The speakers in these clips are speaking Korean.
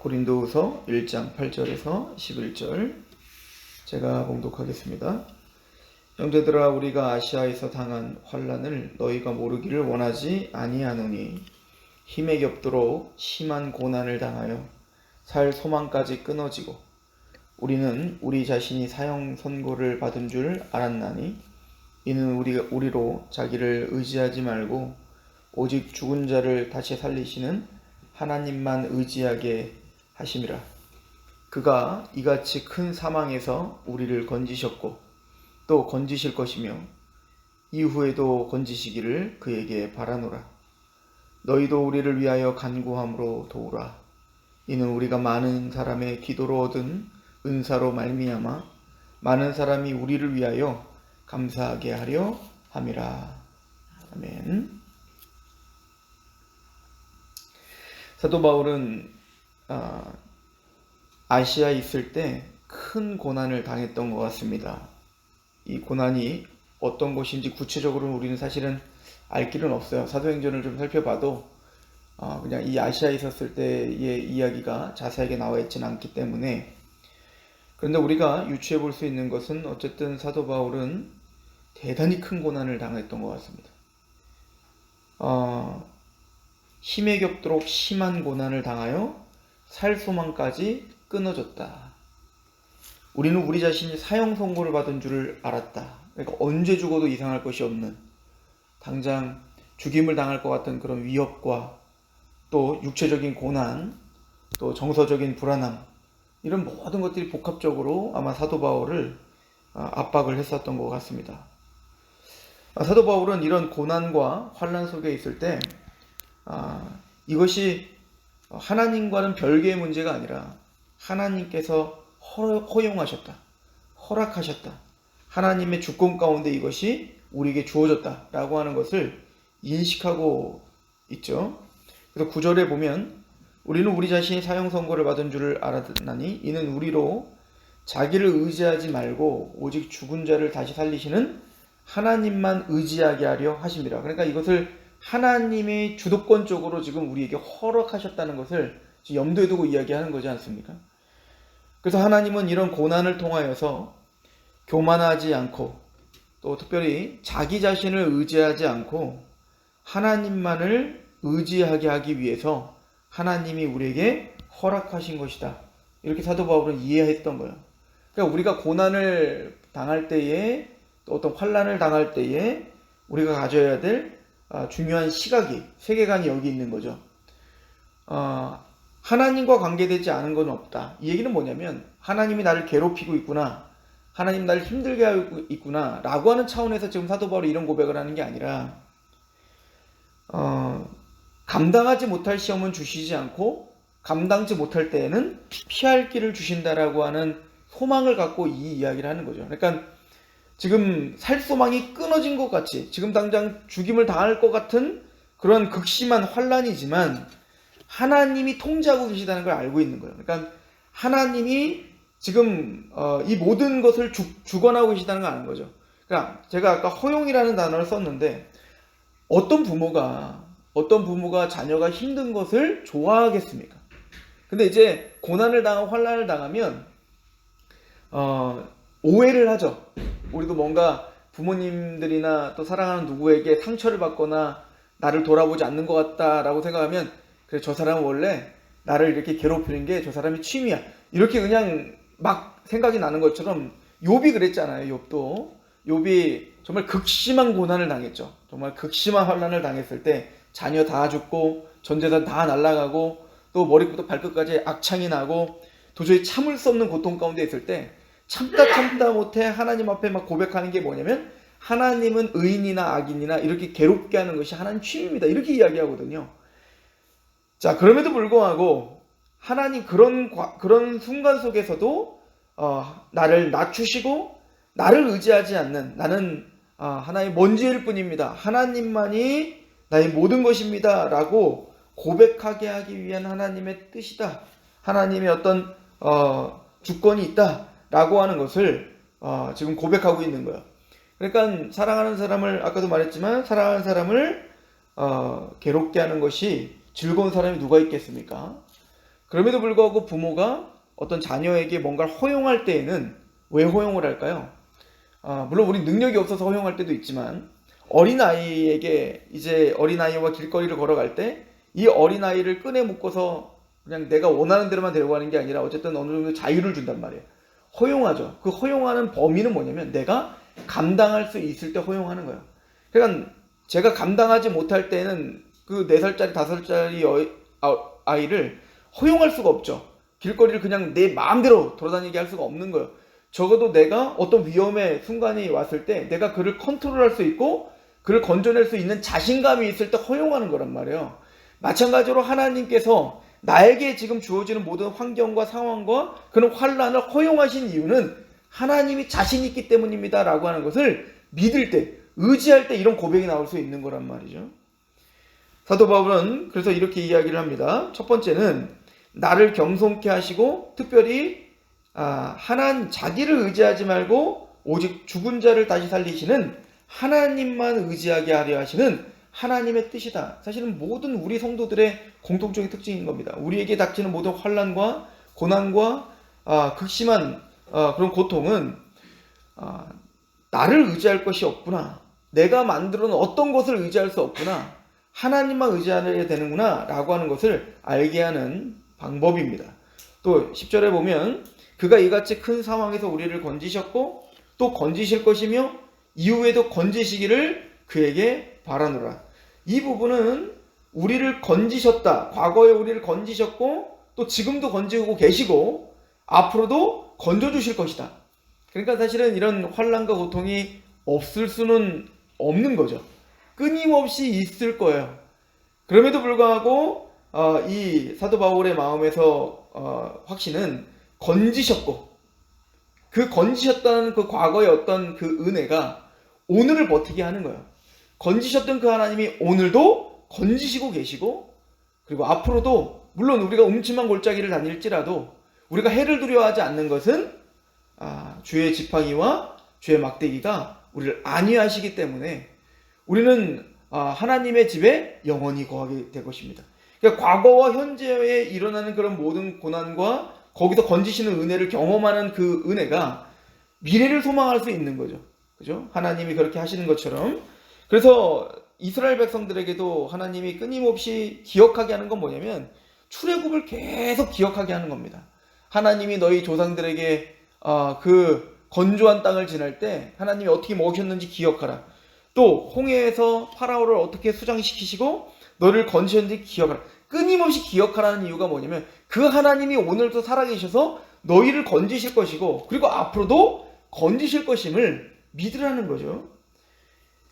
고린도후서 1장 8절에서 11절 제가 봉독하겠습니다. 형제들아 우리가 아시아에서 당한 환란을 너희가 모르기를 원하지 아니하노니 힘에 겹도록 심한 고난을 당하여 살 소망까지 끊어지고 우리는 우리 자신이 사형 선고를 받은 줄 알았나니 이는 우리 우리로 자기를 의지하지 말고 오직 죽은 자를 다시 살리시는 하나님만 의지하게 하심이라. 그가 이같이 큰 사망에서 우리를 건지셨고 또 건지실 것이며 이후에도 건지시기를 그에게 바라노라. 너희도 우리를 위하여 간구함으로 도우라. 이는 우리가 많은 사람의 기도로 얻은 은사로 말미암아 많은 사람이 우리를 위하여 감사하게 하려 함이라. 아멘. 사도 바울은 아, 아시아에 있을 때 큰 고난을 당했던 것 같습니다. 이 고난이 어떤 것인지 구체적으로는 우리는 사실은 알 길은 없어요. 사도행전을 좀 살펴봐도 어, 그냥 이 아시아에 있었을 때의 이야기가 자세하게 나와 있지는 않기 때문에 그런데 우리가 유추해 볼 수 있는 것은 어쨌든 사도 바울은 대단히 큰 고난을 당했던 것 같습니다. 어, 힘에 겹도록 심한 고난을 당하여 살 소망까지 끊어졌다. 우리는 우리 자신이 사형 선고를 받은 줄을 알았다. 그러니까 언제 죽어도 이상할 것이 없는 당장 죽임을 당할 것 같은 그런 위협과 또 육체적인 고난, 또 정서적인 불안함 이런 모든 것들이 복합적으로 아마 사도 바울을 아, 압박을 했었던 것 같습니다. 아, 사도 바울은 이런 고난과 환란 속에 있을 때 아, 이것이 하나님과는 별개의 문제가 아니라 하나님께서 허용하셨다. 허락하셨다. 하나님의 주권 가운데 이것이 우리에게 주어졌다라고 하는 것을 인식하고 있죠. 그래서 구절에 보면 우리는 우리 자신이 사형 선고를 받은 줄을 알았나니 이는 우리로 자기를 의지하지 말고 오직 죽은 자를 다시 살리시는 하나님만 의지하게 하려 하십니다. 그러니까 이것을 하나님의 주도권적으로 지금 우리에게 허락하셨다는 것을 염두에 두고 이야기하는 거지 않습니까? 그래서 하나님은 이런 고난을 통하여서 교만하지 않고 또 특별히 자기 자신을 의지하지 않고 하나님만을 의지하게 하기 위해서 하나님이 우리에게 허락하신 것이다. 이렇게 사도 바울은 이해했던 거예요. 그러니까 우리가 고난을 당할 때에 또 어떤 환란을 당할 때에 우리가 가져야 될 아, 중요한 시각이 세계관이 여기 있는 거죠. 어, 하나님과 관계되지 않은 건 없다. 이 얘기는 뭐냐면 하나님이 나를 괴롭히고 있구나. 하나님 나를 힘들게 하고 있구나. 라고 하는 차원에서 지금 사도 바울이 이런 고백을 하는 게 아니라 어, 감당하지 못할 시험은 주시지 않고 감당지 못할 때에는 피할 길을 주신다라고 하는 소망을 갖고 이 이야기를 하는 거죠. 그러니까 지금 살 소망이 끊어진 것 같이 지금 당장 죽임을 당할 것 같은 그런 극심한 환란이지만 하나님이 통제하고 계시다는 걸 알고 있는 거예요. 그러니까 하나님이 지금 어, 이 모든 것을 주, 주관하고 계시다는 걸 아는 거죠. 그러니까 제가 아까 허용이라는 단어를 썼는데 어떤 부모가 어떤 부모가 자녀가 힘든 것을 좋아하겠습니까? 근데 이제 고난을 당하고 환란을 당하면 어, 오해를 하죠. 우리도 뭔가 부모님들이나 또 사랑하는 누구에게 상처를 받거나 나를 돌아보지 않는 것 같다라고 생각하면 그래 저 사람은 원래 나를 이렇게 괴롭히는 게 저 사람이 취미야. 이렇게 그냥 막 생각이 나는 것처럼 욥이 그랬잖아요. 욥도 욥이 정말 극심한 고난을 당했죠. 정말 극심한 환란을 당했을 때 자녀 다 죽고 전재산 다 날아가고 또 머리부터 발끝까지 악창이 나고 도저히 참을 수 없는 고통 가운데 있을 때 참다 참다 못해 하나님 앞에 막 고백하는 게 뭐냐면 하나님은 의인이나 악인이나 이렇게 괴롭게 하는 것이 하나님 취미입니다. 이렇게 이야기하거든요. 자, 그럼에도 불구하고 하나님 그런 그런 순간 속에서도 어, 나를 낮추시고 나를 의지하지 않는 나는 어, 하나의 먼지일 뿐입니다. 하나님만이 나의 모든 것입니다라고 고백하게 하기 위한 하나님의 뜻이다. 하나님의 어떤 어, 주권이 있다 라고 하는 것을 어, 지금 고백하고 있는 거예요. 그러니까 사랑하는 사람을 아까도 말했지만 사랑하는 사람을 어, 괴롭게 하는 것이 즐거운 사람이 누가 있겠습니까? 그럼에도 불구하고 부모가 어떤 자녀에게 뭔가를 허용할 때에는 왜 허용을 할까요? 아, 물론 우리 능력이 없어서 허용할 때도 있지만 어린 아이에게 이제 어린 아이와 길거리를 걸어갈 때 이 어린 아이를 끈에 묶어서 그냥 내가 원하는 대로만 데려가는 게 아니라 어쨌든 어느 정도 자유를 준단 말이에요. 허용하죠. 그 허용하는 범위는 뭐냐면 내가 감당할 수 있을 때 허용하는 거예요. 그러니까 제가 감당하지 못할 때는 그 4살짜리, 5살짜리 아이를 허용할 수가 없죠. 길거리를 그냥 내 마음대로 돌아다니게 할 수가 없는 거예요. 적어도 내가 어떤 위험의 순간이 왔을 때 내가 그를 컨트롤할 수 있고 그를 건져낼 수 있는 자신감이 있을 때 허용하는 거란 말이에요. 마찬가지로 하나님께서 나에게 지금 주어지는 모든 환경과 상황과 그런 환란을 허용하신 이유는 하나님이 자신 있기 때문입니다라고 하는 것을 믿을 때 의지할 때 이런 고백이 나올 수 있는 거란 말이죠. 사도 바울은 그래서 이렇게 이야기를 합니다. 첫 번째는 나를 겸손케 하시고 특별히 아, 하나님 자기를 의지하지 말고 오직 죽은 자를 다시 살리시는 하나님만 의지하게 하려 하시는 하나님의 뜻이다. 사실은 모든 우리 성도들의 공통적인 특징인 겁니다. 우리에게 닥치는 모든 환란과 고난과 아, 극심한 아, 그런 고통은 아, 나를 의지할 것이 없구나. 내가 만들어 놓은 어떤 것을 의지할 수 없구나. 하나님만 의지하려 되는구나. 라고 하는 것을 알게 하는 방법입니다. 또 10절에 보면 그가 이같이 큰 상황에서 우리를 건지셨고 또 건지실 것이며 이후에도 건지시기를 그에게 바라노라. 이 부분은 우리를 건지셨다. 과거에 우리를 건지셨고 또 지금도 건지고 계시고 앞으로도 건져 주실 것이다. 그러니까 사실은 이런 환란과 고통이 없을 수는 없는 거죠. 끊임없이 있을 거예요. 그럼에도 불구하고 어, 이 사도 바울의 마음에서 어, 확신은 건지셨고 그 건지셨다는 그 과거의 어떤 그 은혜가 오늘을 버티게 하는 거예요. 건지셨던 그 하나님이 오늘도 건지시고 계시고 그리고 앞으로도 물론 우리가 음침한 골짜기를 다닐지라도 우리가 해를 두려워하지 않는 것은 아, 주의 지팡이와 주의 막대기가 우리를 안위하시기 때문에 우리는 아, 하나님의 집에 영원히 거하게 될 것입니다. 그러니까 과거와 현재에 일어나는 그런 모든 고난과 거기서 건지시는 은혜를 경험하는 그 은혜가 미래를 소망할 수 있는 거죠. 그죠? 하나님이 그렇게 하시는 것처럼. 그래서 이스라엘 백성들에게도 하나님이 끊임없이 기억하게 하는 건 뭐냐면 출애굽을 계속 기억하게 하는 겁니다. 하나님이 너희 조상들에게 어, 그 건조한 땅을 지날 때 하나님이 어떻게 먹으셨는지 기억하라. 또 홍해에서 파라오를 어떻게 수장시키시고 너를 건지셨는지 기억하라. 끊임없이 기억하라는 이유가 뭐냐면 그 하나님이 오늘도 살아계셔서 너희를 건지실 것이고 그리고 앞으로도 건지실 것임을 믿으라는 거죠.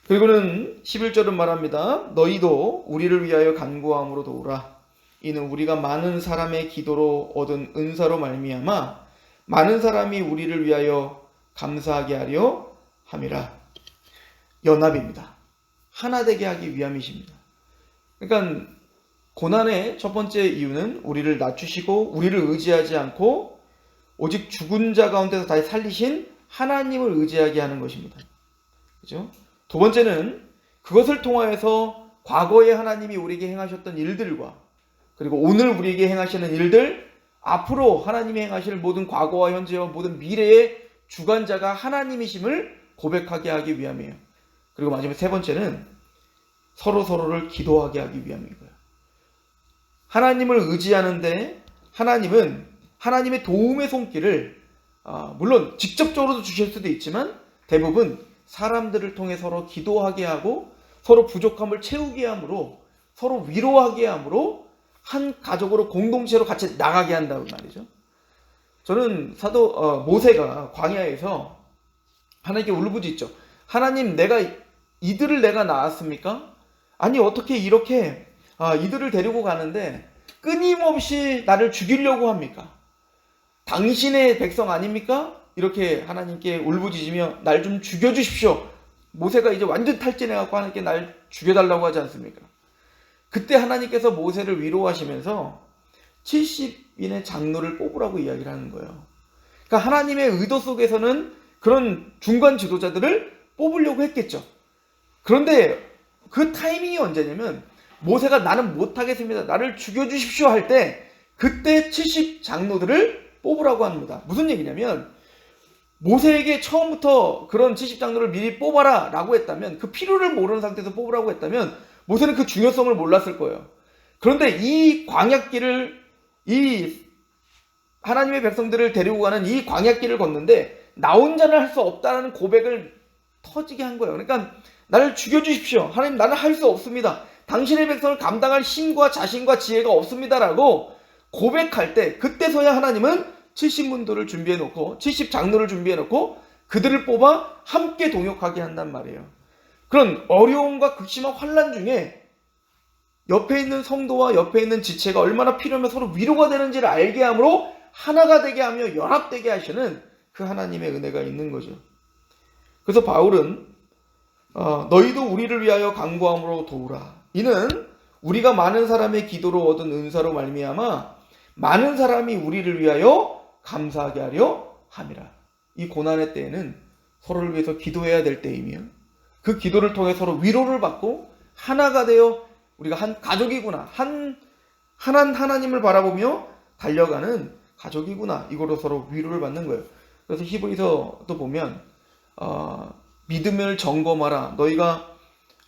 그리고는 11절은 말합니다. 너희도 우리를 위하여 간구함으로 도우라. 이는 우리가 많은 사람의 기도로 얻은 은사로 말미암아 많은 사람이 우리를 위하여 감사하게 하려 함이라. 연합입니다. 하나 되게 하기 위함이십니다. 그러니까 고난의 첫 번째 이유는 우리를 낮추시고 우리를 의지하지 않고 오직 죽은 자 가운데서 다시 살리신 하나님을 의지하게 하는 것입니다. 그죠? 두 번째는 그것을 통하여서 과거에 하나님이 우리에게 행하셨던 일들과 그리고 오늘 우리에게 행하시는 일들 앞으로 하나님이 행하실 모든 과거와 현재와 모든 미래의 주관자가 하나님이심을 고백하게 하기 위함이에요. 그리고 마지막 세 번째는 서로 서로를 기도하게 하기 위함인 거예요. 하나님을 의지하는데 하나님은 하나님의 도움의 손길을 아, 물론 직접적으로도 주실 수도 있지만 대부분 사람들을 통해 서로 기도하게 하고 서로 부족함을 채우게 함으로 서로 위로하게 함으로 한 가족으로 공동체로 같이 나가게 한다고 말이죠. 저는 사도 어, 모세가 광야에서 하나님께 울부짖죠. 하나님 내가 이들을 내가 낳았습니까? 아니 어떻게 이렇게 아, 이들을 데리고 가는데 끊임없이 나를 죽이려고 합니까? 당신의 백성 아닙니까? 이렇게 하나님께 울부짖으며 날 좀 죽여주십시오. 모세가 이제 완전 탈진해갖고 하나님께 날 죽여달라고 하지 않습니까? 그때 하나님께서 모세를 위로하시면서 70인의 장로를 뽑으라고 이야기를 하는 거예요. 그러니까 하나님의 의도 속에서는 그런 중간 지도자들을 뽑으려고 했겠죠. 그런데 그 타이밍이 언제냐면 모세가 나는 못하겠습니다. 나를 죽여주십시오 할 때 그때 70 장로들을 뽑으라고 합니다. 무슨 얘기냐면 모세에게 처음부터 그런 70 장로를 미리 뽑아라 라고 했다면 그 필요를 모르는 상태에서 뽑으라고 했다면 모세는 그 중요성을 몰랐을 거예요. 그런데 이 광약길을 이 하나님의 백성들을 데리고 가는 이 광약길을 걷는데 나 혼자는 할 수 없다는 고백을 터지게 한 거예요. 그러니까 나를 죽여주십시오. 하나님 나는 할 수 없습니다. 당신의 백성을 감당할 힘과 자신과 지혜가 없습니다라고 고백할 때 그때서야 하나님은 70문도를 준비해 놓고 70 장로를 준비해 놓고 그들을 뽑아 함께 동역하게 한단 말이에요. 그런 어려움과 극심한 환란 중에 옆에 있는 성도와 옆에 있는 지체가 얼마나 필요하면 서로 위로가 되는지를 알게 함으로 하나가 되게 하며 연합되게 하시는 그 하나님의 은혜가 있는 거죠. 그래서 바울은 어, 너희도 우리를 위하여 강구함으로 도우라. 이는 우리가 많은 사람의 기도로 얻은 은사로 말미암아 많은 사람이 우리를 위하여 감사하게 하려 함이라. 이 고난의 때에는 서로를 위해서 기도해야 될 때이며 그 기도를 통해 서로 위로를 받고 하나가 되어 우리가 한 가족이구나 한 하나님 하나님을 바라보며 달려가는 가족이구나 이거로 서로 위로를 받는 거예요. 그래서 히브리서도 보면 어, 믿음을 점검하라. 너희가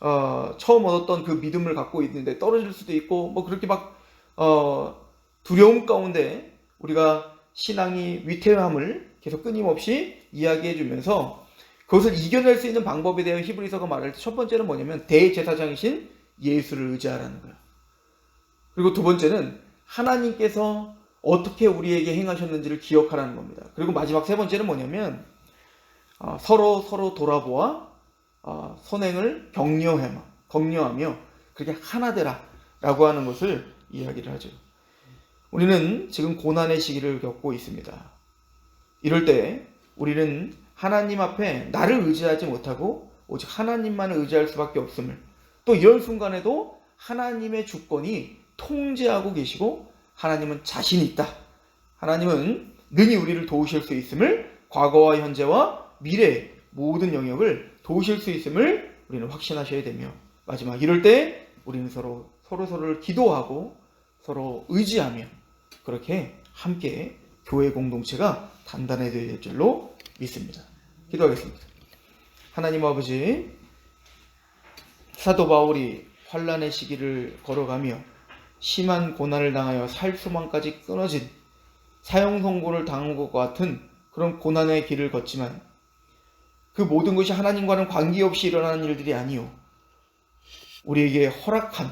어, 처음 얻었던 그 믿음을 갖고 있는데 떨어질 수도 있고 뭐 그렇게 막 어, 두려움 가운데 우리가 신앙이 위태함을 계속 끊임없이 이야기해 주면서 그것을 이겨낼 수 있는 방법에 대해 히브리서가 말할 때 첫 번째는 뭐냐면 대제사장이신 예수를 의지하라는 거예요. 그리고 두 번째는 하나님께서 어떻게 우리에게 행하셨는지를 기억하라는 겁니다. 그리고 마지막 세 번째는 뭐냐면 어, 서로 서로 돌아보아 어, 선행을 격려하며 격려하며 그렇게 하나 되라라고 하는 것을 이야기를 하죠. 우리는 지금 고난의 시기를 겪고 있습니다. 이럴 때 우리는 하나님 앞에 나를 의지하지 못하고 오직 하나님만을 의지할 수밖에 없음을 또 이런 순간에도 하나님의 주권이 통제하고 계시고 하나님은 자신이 있다. 하나님은 능히 우리를 도우실 수 있음을 과거와 현재와 미래 모든 영역을 도우실 수 있음을 우리는 확신하셔야 되며 마지막 이럴 때 우리는 서로 서로 서로를 기도하고 서로 의지하며 그렇게 함께 교회 공동체가 단단해져야 될 줄로 믿습니다. 기도하겠습니다. 하나님 아버지 사도 바울이 환란의 시기를 걸어가며 심한 고난을 당하여 살 수만까지 끊어진 사형 선고를 당한 것 같은 그런 고난의 길을 걷지만 그 모든 것이 하나님과는 관계없이 일어나는 일들이 아니요 우리에게 허락한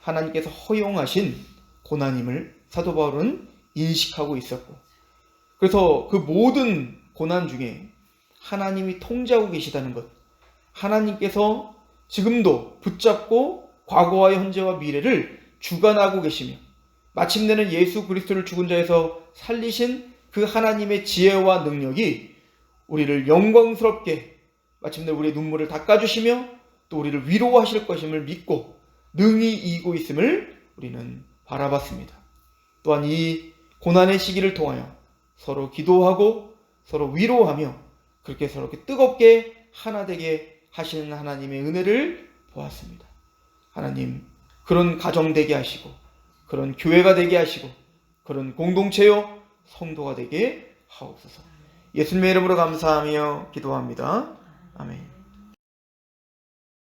하나님께서 허용하신 고난임을 사도 바울은 인식하고 있었고 그래서 그 모든 고난 중에 하나님이 통제하고 계시다는 것 하나님께서 지금도 붙잡고 과거와 현재와 미래를 주관하고 계시며 마침내는 예수 그리스도를 죽은 자에서 살리신 그 하나님의 지혜와 능력이 우리를 영광스럽게 마침내 우리의 눈물을 닦아주시며 또 우리를 위로하실 것임을 믿고 능히 이기고 있음을 우리는 바라봤습니다. 또한 이 고난의 시기를 통하여 서로 기도하고 서로 위로하며 그렇게 서로 뜨겁게 하나 되게 하시는 하나님의 은혜를 보았습니다. 하나님 그런 가정 되게 하시고 그런 교회가 되게 하시고 그런 공동체요 성도가 되게 하옵소서. 예수님의 이름으로 감사하며 기도합니다. 아멘.